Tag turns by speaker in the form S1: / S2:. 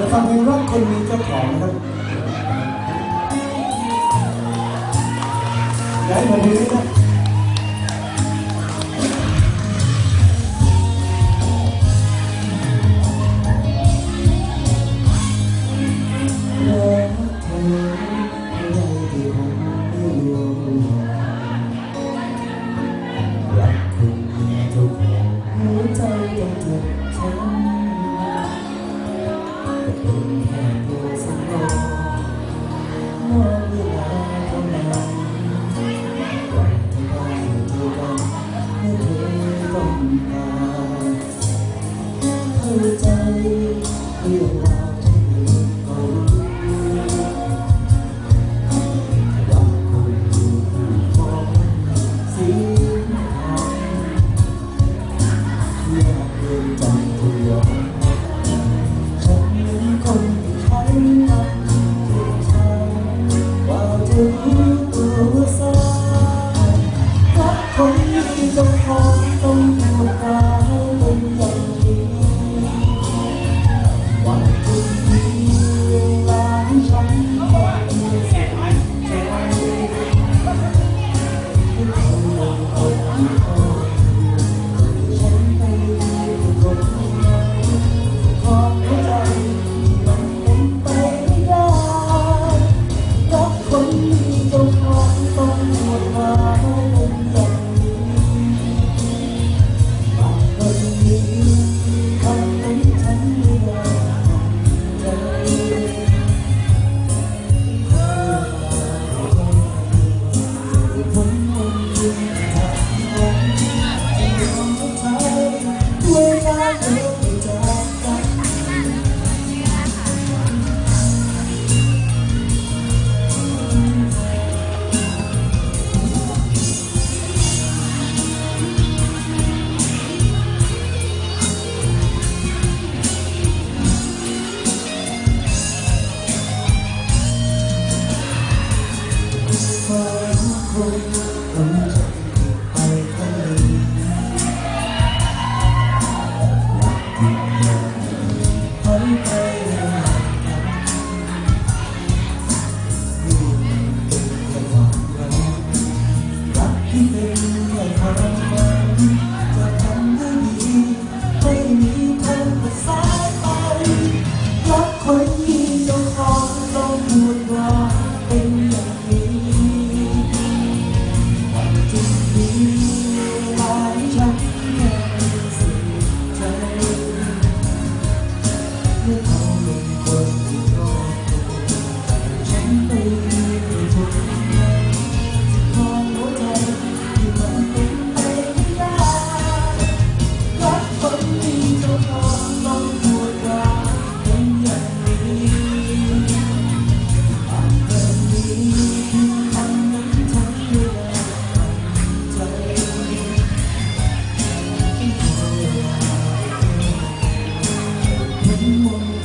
S1: จะฟังเพลงรักคนมีเจ้าของครับย้ายมาเพลงครับำตาเข้าใจเรื่อง I Thank you. Oh.